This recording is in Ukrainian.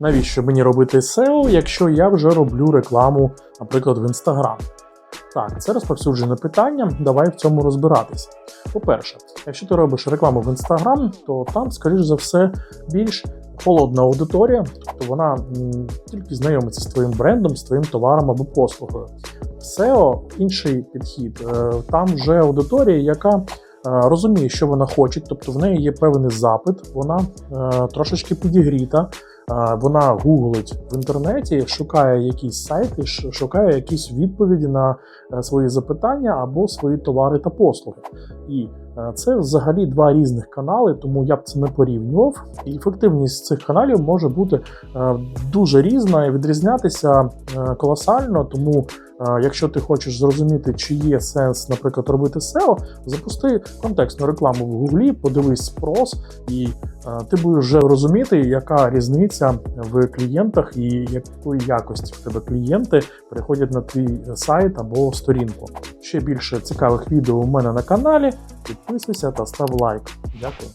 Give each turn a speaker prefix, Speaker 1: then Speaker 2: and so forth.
Speaker 1: навіщо мені робити SEO, якщо я вже роблю рекламу, наприклад, в Instagram? Так, це розповсюджене питання. Давай в цьому розбиратися. По-перше, якщо ти робиш рекламу в Instagram, то там, скоріш за все, більш холодна аудиторія, тобто вона тільки знайомиться з твоїм брендом, з твоїм товаром або послугою. В SEO інший підхід. Е, Там вже аудиторія, яка е, розуміє, що вона хоче, тобто в неї є певний запит, вона е, трошечки підігріта. Вона гуглить в інтернеті, шукає якісь сайти, шукає якісь відповіді на е, свої запитання або свої товари та послуги. І е, це взагалі два різних канали, тому я б це не порівнював. І ефективність цих каналів може бути е, дуже різна і відрізнятися колосально. Тому, якщо ти хочеш зрозуміти, чи є сенс, наприклад, робити SEO, запусти контекстну рекламу в Гуглі, подивись спрос, і ти будеш вже розуміти, яка різниця в клієнтах і якої якості в тебе клієнти приходять на твій сайт або сторінку. Ще більше цікавих відео у мене на каналі. Підписуйся та став лайк. Дякую.